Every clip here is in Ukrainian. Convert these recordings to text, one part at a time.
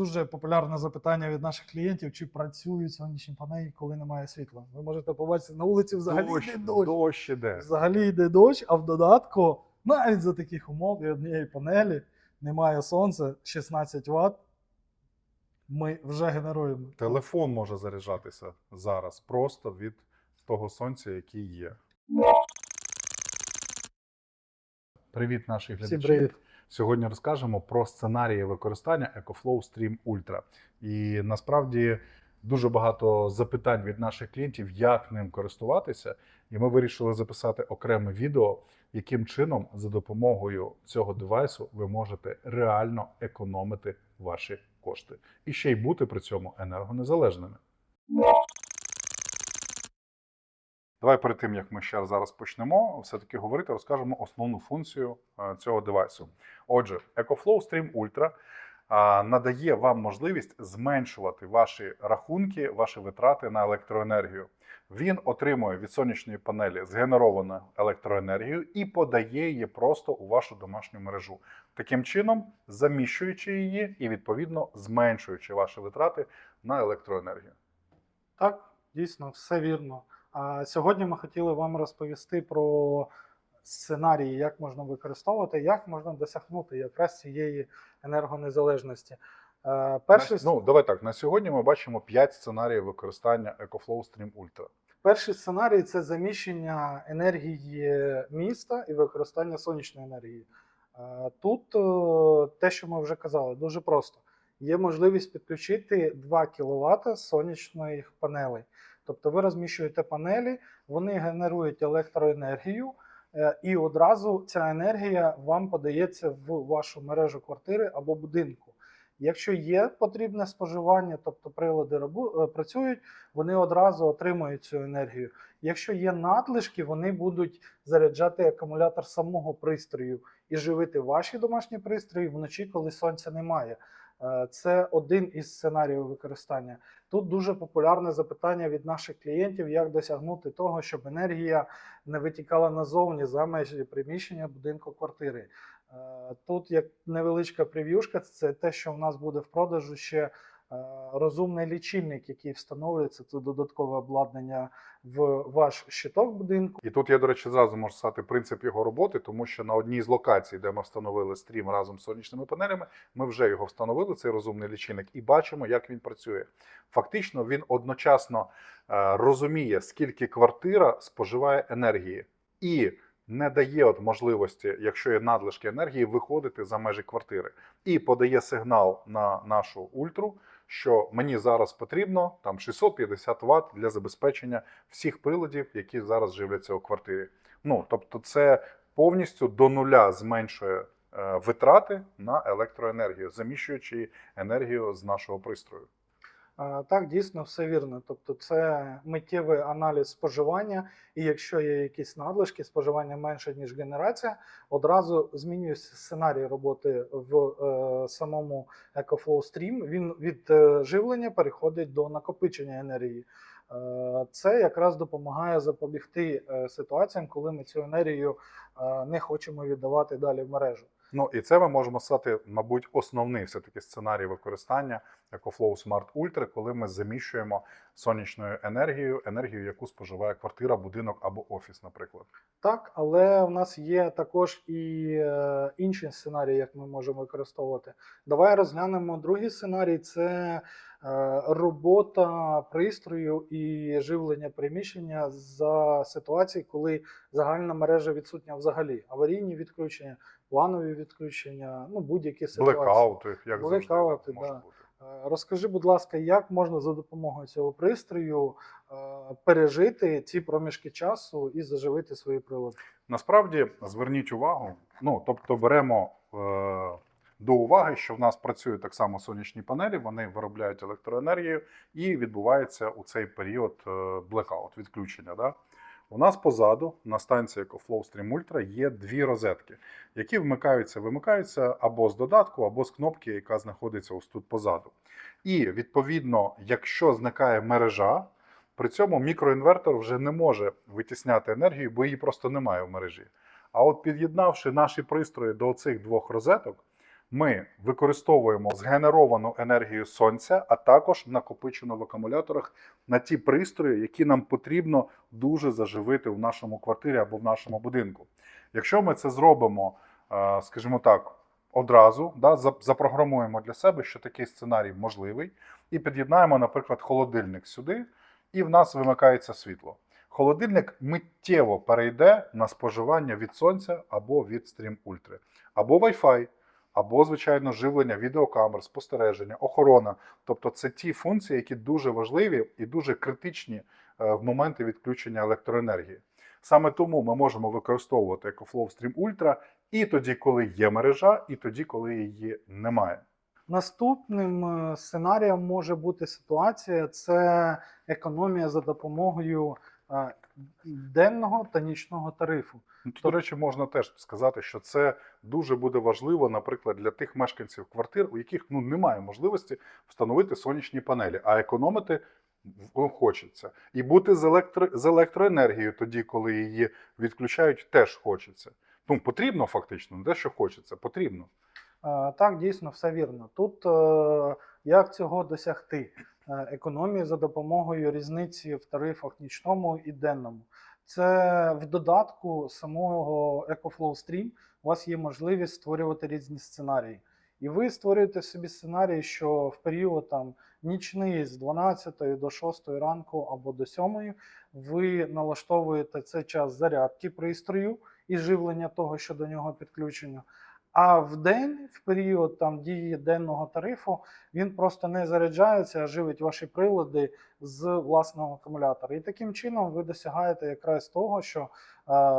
дуже популярне запитання від наших клієнтів, чи працюють сонячні панелі, коли немає світла. Ви можете побачити на вулиці взагалі Дощ, йде дощ. дощ іде. Взагалі йде дощ, а в додатку, навіть за таких умов і однієї панелі немає сонця, 16 Вт. Ми вже генеруємо. Телефон може заряджатися зараз просто від того сонця, який є. Привіт, наші глядачі. Всім привіт. Сьогодні розкажемо про сценарії використання EcoFlow Stream Ultra. І насправді дуже багато запитань від наших клієнтів, як ним користуватися. І ми вирішили записати окреме відео, яким чином за допомогою цього девайсу ви можете реально економити ваші кошти і ще й бути при цьому енергонезалежними. Давай перед тим, як ми ще зараз почнемо, все-таки говорити, розкажемо основну функцію е, цього девайсу. Отже, EcoFlow Stream Ultra надає вам можливість зменшувати ваші рахунки, ваші витрати на електроенергію. Він отримує від сонячної панелі згенеровану електроенергію і подає її просто у вашу домашню мережу, таким чином заміщуючи її і відповідно зменшуючи ваші витрати на електроенергію. Так, дійсно, все вірно. А сьогодні ми хотіли вам розповісти про сценарії, як можна використовувати, як можна досягнути якраз цієї енергонезалежності. Е, Перший, ну, давай так. На сьогодні ми бачимо 5 сценаріїв використання EcoFlow Stream Ultra. перший сценарій це заміщення енергії міста і використання сонячної енергії. Е, Тут е, те, що ми вже казали, дуже просто. Є можливість підключити 2 кВт сонячних панелей. Тобто ви розміщуєте панелі, вони генерують електроенергію, е, і одразу ця енергія вам подається в вашу мережу квартири або будинку. Якщо є потрібне споживання, тобто прилади е, працюють, вони одразу отримують цю енергію. Якщо є надлишки, вони будуть заряджати акумулятор самого пристрою і живити ваші домашні пристрої вночі, коли сонця немає. Е, Це один із сценаріїв використання. Тут дуже популярне запитання від наших клієнтів, як досягнути того, щоб енергія не витікала назовні за межі приміщення будинку квартири. Е, Тут як невеличка прев'юшка, це те, що в нас буде в продажу ще розумний лічильник, який встановлюється. Це додаткове обладнання в ваш щиток будинку. І тут я, до речі, зразу можу сказати принцип його роботи, тому що на одній з локацій, де ми встановили стрім разом з сонячними панелями, ми вже його встановили, цей розумний лічильник, і бачимо, як він працює. Фактично, він одночасно е, розуміє, скільки квартира споживає енергії, і не дає от можливості, якщо є надлишки енергії, виходити за межі квартири, і подає сигнал на нашу ультру. Що мені зараз потрібно там 650 Вт для забезпечення всіх приладів, які зараз живляться у квартирі. Ну тобто, це повністю до нуля зменшує е, витрати на електроенергію, заміщуючи енергію з нашого пристрою. Так, дійсно, все вірно. Тобто, це миттєвий аналіз споживання, і якщо є якісь надлишки, споживання менше ніж генерація, одразу змінюється сценарій роботи в е, самому EcoFlow Stream. Він від е, живлення переходить до накопичення енергії. Е, Це якраз допомагає запобігти е, ситуаціям, коли ми цю енергію е, не хочемо віддавати далі в мережу. Ну і це ми можемо сказати, мабуть, основний все-таки сценарій використання EcoFlow Smart Ultra, коли ми заміщуємо сонячною енергією, енергію, яку споживає квартира, будинок або офіс, наприклад. Так, але в нас є також і е, інші сценарії, як ми можемо використовувати. Давай розглянемо другий сценарій: це е, робота пристрою і живлення приміщення за ситуації, коли загальна мережа відсутня взагалі. Аварійні відключення, планові відключення, ну будь-які ситуації. Блекаути, як Блекаути, да. Е, Розкажи, будь ласка, як можна за допомогою цього пристрою е, пережити ці проміжки часу і заживити свої прилади? Насправді зверніть увагу. Ну тобто беремо е, до уваги, що в нас працюють так само сонячні панелі, вони виробляють електроенергію і відбувається у цей період е, блекаут, відключення. Да? У нас позаду на станції EcoFlow Stream Ultra є дві розетки, які вмикаються, вимикаються або з додатку, або з кнопки, яка знаходиться ось тут позаду. І відповідно, якщо зникає мережа, при цьому мікроінвертор вже не може витісняти енергію, бо її просто немає в мережі. А от під'єднавши наші пристрої до цих двох розеток, Ми використовуємо згенеровану енергію сонця, а також накопичену в акумуляторах на ті пристрої, які нам потрібно дуже заживити в нашому квартирі або в нашому будинку. Якщо ми це зробимо, е, скажімо так, одразу, да, запрограмуємо для себе, що такий сценарій можливий, і під'єднаємо, наприклад, холодильник сюди, і в нас вимикається світло. Холодильник миттєво перейде на споживання від сонця або від стрім ультри, або Wi-Fi, або, звичайно, живлення відеокамер, спостереження, охорона. Тобто це ті функції, які дуже важливі і дуже критичні е, в моменти відключення електроенергії. Саме тому ми можемо використовувати EcoFlow Stream Ultra і тоді, коли є мережа, і тоді, коли її немає. Наступним е, сценарієм може бути ситуація це економія за допомогою е, денного та нічного тарифу. Ну, до речі, можна теж сказати, що це дуже буде важливо, наприклад, для тих мешканців квартир, у яких ну немає можливості встановити сонячні панелі, а економити хочеться. І бути з, електро... з електроенергією тоді, коли її відключають, теж хочеться. Ну, потрібно фактично, не те, що хочеться, потрібно. Е, Так, дійсно, все вірно. Тут е, як цього досягти? Е, Економії за допомогою різниці в тарифах нічному і денному. Це в додатку самого EcoFlow Stream у вас є можливість створювати різні сценарії. І ви створюєте собі сценарій, що в період там нічний з 12 до 6 ранку або до 7 ви налаштовуєте цей час зарядки пристрою і живлення того, що до нього підключено. А в день, в період там дії денного тарифу, він просто не заряджається, а живить ваші прилади з власного акумулятора. І таким чином ви досягаєте якраз того, що е,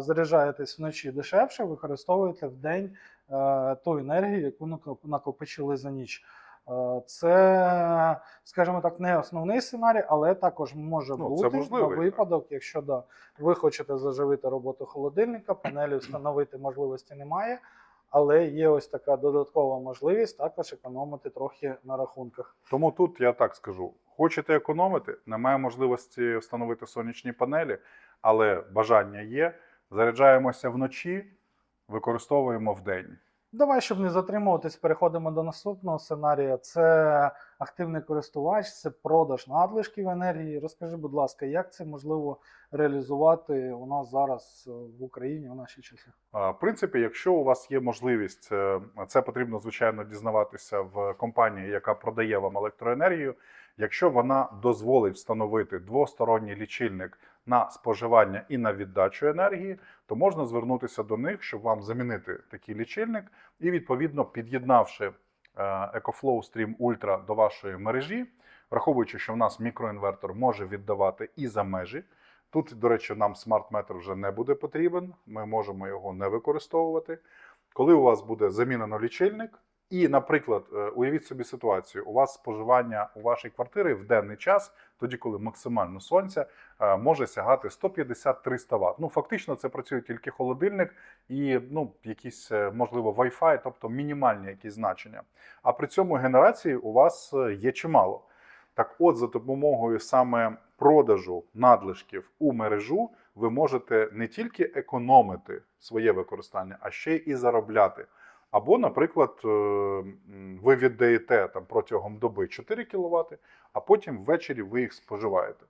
заряджаєтесь вночі дешевше, використовуєте в день е, ту енергію, яку накопичили за ніч. Е, Це, скажімо так, не основний сценарій, але також може Ну, бути на можливий, так. випадок, якщо да, ви хочете заживити роботу холодильника, панелі встановити можливості немає. Але є ось така додаткова можливість також економити трохи на рахунках. Тому тут я так скажу: хочете економити, немає можливості встановити сонячні панелі, але бажання є. Заряджаємося вночі, використовуємо вдень. Давай, щоб не затримуватись, переходимо до наступного сценарія. Це активний користувач, це продаж надлишків енергії. Розкажи, будь ласка, як це можливо реалізувати у нас зараз е, в Україні у наші часи? В принципі, якщо у вас є можливість, е, це потрібно звичайно дізнаватися в компанії, яка продає вам електроенергію. Якщо вона дозволить встановити двосторонній лічильник на споживання і на віддачу енергії, то можна звернутися до них, щоб вам замінити такий лічильник, і відповідно під'єднавши EcoFlow Stream Ultra до вашої мережі, враховуючи, що в нас мікроінвертор може віддавати і за межі. Тут, до речі, нам смарт-метр вже не буде потрібен, ми можемо його не використовувати. Коли у вас буде замінено лічильник, і, наприклад, е, уявіть собі ситуацію: у вас споживання у вашій квартирі в денний час, тоді, коли максимально сонця, е, може сягати 150-300 Вт. Ну, фактично, це працює тільки холодильник і ну, якісь, е, можливо, Wi-Fi, тобто мінімальні якісь значення. А при цьому генерації у вас є чимало. Так от, за допомогою саме продажу надлишків у мережу, ви можете не тільки економити своє використання, а ще і заробляти. Або, наприклад, е, ви віддаєте там протягом доби 4 кВт, а потім ввечері ви їх споживаєте.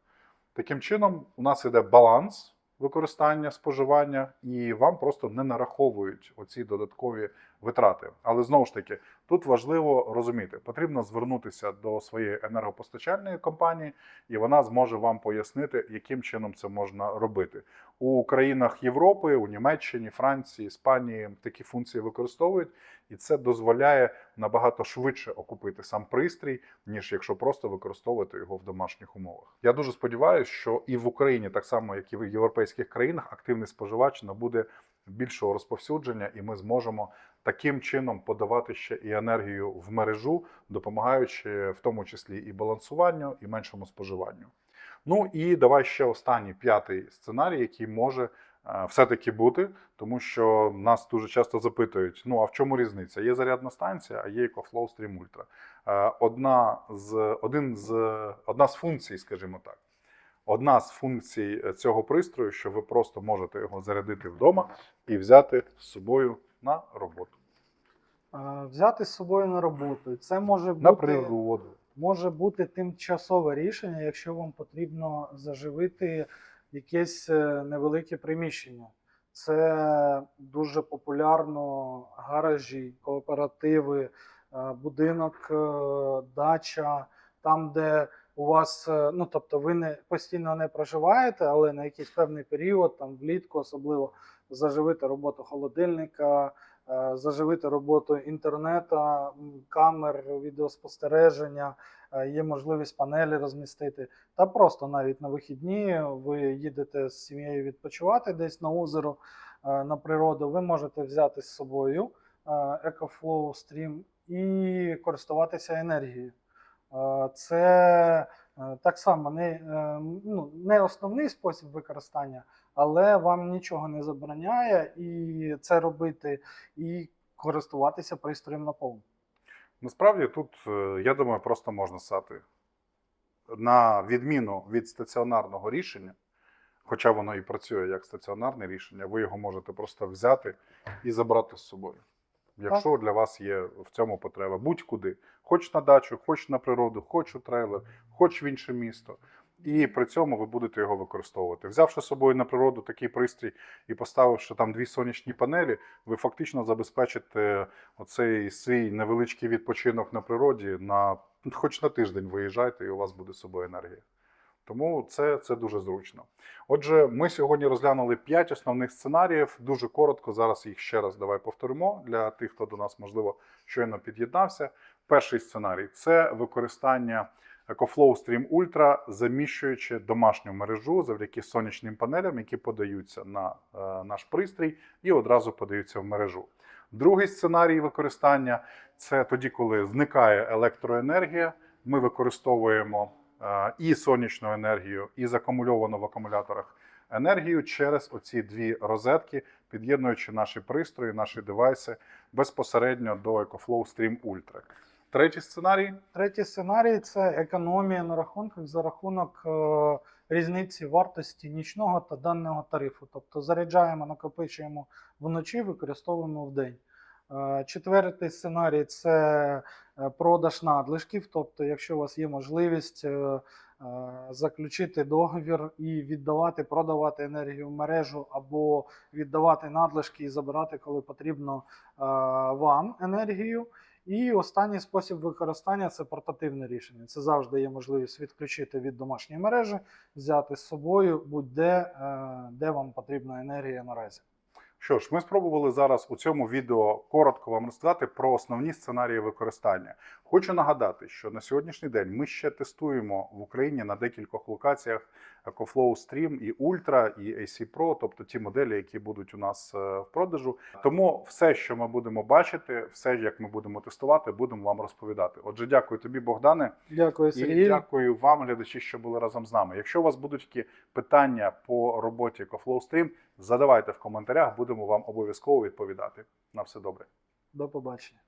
Таким чином, у нас іде баланс використання споживання, і вам просто не нараховують оці додаткові витрати. Але знову ж таки, тут важливо розуміти, потрібно звернутися до своєї енергопостачальної компанії, і вона зможе вам пояснити, яким чином це можна робити. У країнах Європи, у Німеччині, Франції, Іспанії такі функції використовують, і це дозволяє набагато швидше окупити сам пристрій, ніж якщо просто використовувати його в домашніх умовах. Я дуже сподіваюся, що і в Україні, так само як і в європейських країнах, активний споживач набуде більшого розповсюдження, і ми зможемо таким чином подавати ще і енергію в мережу, допомагаючи в тому числі і балансуванню, і меншому споживанню. Ну і давай ще останній п'ятий сценарій, який може е, все-таки бути, тому що нас дуже часто запитують: ну а в чому різниця? Є зарядна станція, а є EcoFlow Stream Ultra. Е, Одна з, один з, одна з функцій, скажімо так. Одна з функцій цього пристрою, що ви просто можете його зарядити вдома і взяти з собою на роботу. Е, Взяти з собою на роботу. Це може бути, на природу. Може бути тимчасове рішення, якщо вам потрібно заживити якесь е, невелике приміщення. Це дуже популярно гаражі, кооперативи, е, будинок, е, дача, там, де у вас, ну тобто, ви не постійно не проживаєте, але на якийсь певний період, там влітку, особливо заживити роботу холодильника, заживити роботу інтернету, камер, відеоспостереження, е, є можливість панелі розмістити. Та просто навіть на вихідні ви їдете з сім'єю відпочивати десь на озеро, е, на природу. Ви можете взяти з собою е, EcoFlow Stream і користуватися енергією. Е, Це е, так само не, е, ну, не основний спосіб використання, але вам нічого не забороняє і це робити, і користуватися пристроєм наповну. Насправді тут, е, я думаю, просто можна стати на відміну від стаціонарного рішення, хоча воно і працює як стаціонарне рішення, ви його можете просто взяти і забрати з собою. Якщо для вас є в цьому потреба, будь-куди, хоч на дачу, хоч на природу, хоч у трейлер, хоч в інше місто. І при цьому ви будете його використовувати. Взявши з собою на природу такий пристрій і поставивши там дві сонячні панелі, ви фактично забезпечите оцей свій невеличкий відпочинок на природі на хоч на тиждень виїжджайте, і у вас буде з собою енергія. Тому це, це дуже зручно. Отже, ми сьогодні розглянули п'ять основних сценаріїв. Дуже коротко. Зараз їх ще раз давай повторимо для тих, хто до нас можливо щойно під'єднався. Перший сценарій це використання EcoFlow Stream Ultra, заміщуючи домашню мережу завдяки сонячним панелям, які подаються на е, наш пристрій і одразу подаються в мережу. Другий сценарій використання це тоді, коли зникає електроенергія. Ми використовуємо е, і сонячну енергію, і закумульовану в акумуляторах енергію через оці дві розетки, під'єднуючи наші пристрої, наші девайси безпосередньо до EcoFlow Stream Ultra. Третій сценарій Третій сценарій це економія на рахунках за рахунок е, різниці вартості нічного та денного тарифу. Тобто заряджаємо, накопичуємо вночі, використовуємо вдень. Е, Четвертий сценарій це е, продаж надлишків. Тобто, якщо у вас є можливість заключити договір і віддавати, продавати енергію в мережу або віддавати надлишки і забирати, коли потрібно вам енергію. І останній спосіб використання це портативне рішення. Це завжди є можливість відключити від домашньої мережі, взяти з собою будь-де, е, де вам потрібна енергія наразі. Що ж, ми спробували зараз у цьому відео коротко вам розказати про основні сценарії використання. Хочу нагадати, що на сьогоднішній день ми ще тестуємо в Україні на декількох локаціях EcoFlow Stream і Ultra, і AC Pro, тобто ті моделі, які будуть у нас е, в продажу. Тому все, що ми будемо бачити, все, як ми будемо тестувати, будемо вам розповідати. Отже, дякую тобі, Богдане. Дякую, І дякую вам, глядачі, що були разом з нами. Якщо у вас будуть які питання по роботі EcoFlow Stream, задавайте в коментарях, будемо вам обов'язково відповідати. На все добре. До побачення.